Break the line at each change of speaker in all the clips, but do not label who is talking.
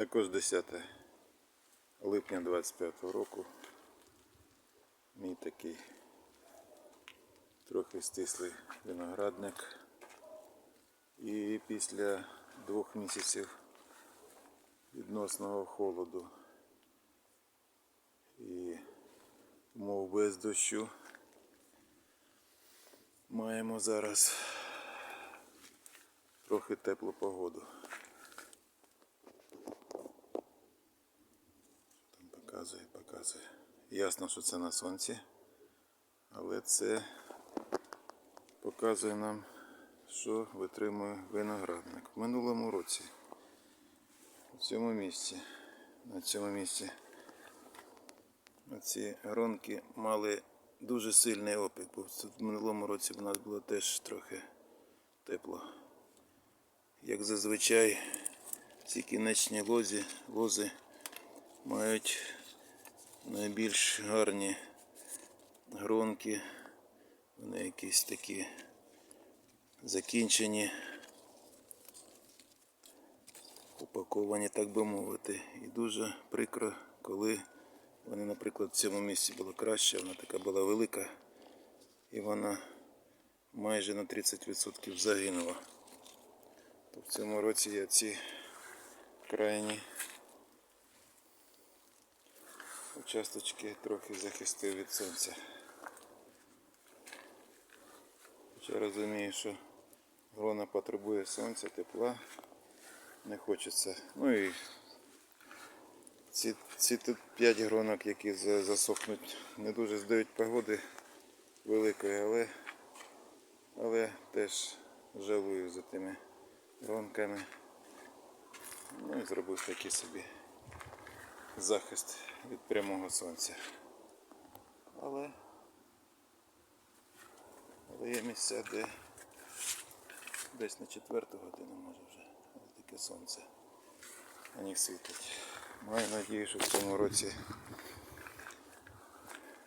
Також 10 липня 25 року. Мій такий трохи стислий виноградник. І після двох місяців відносного холоду і умов без дощу маємо зараз трохи теплу погоду. Там показує, показує. Ясно, що це на сонці, але це показує нам, що витримує виноградник. В минулому році в цьому місці, на цьому місці ці гронки мали дуже сильний опік, бо в минулому році в нас було теж трохи тепло. Як зазвичай, ці кінечні лозі, лози мають найбільш гарні гронки. Вони якісь такі закінчені, упаковані, так би мовити. І дуже прикро, коли вони, наприклад, в цьому місці було краще, вона така була велика і вона майже на 30% загинула. То в цьому році я ці крайні участочки трохи захистив від сонця. Хоча розумію, що грона потребує сонця, тепла, не хочеться. Ну і ці, ці тут 5 гронок, які засохнуть, не дуже здають погоди великої, але, але теж жалую за тими гронками. Ну і зробив такий собі захист від прямого сонця. Але, але є місця, де десь на четверту годину може вже таке сонце на них світить. Маю надію, що в цьому році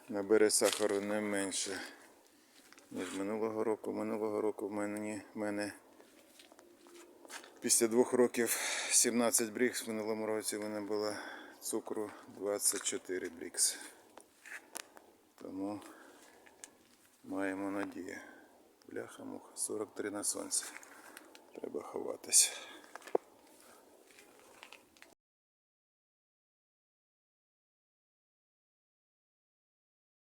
набере сахару не менше, ніж минулого року. Минулого року в мене, в мене після двох років 17 брікс, в минулому році в мене було цукру 24 блікс. Тому маємо надію. Бляха муха 43 на сонці. Треба ховатися.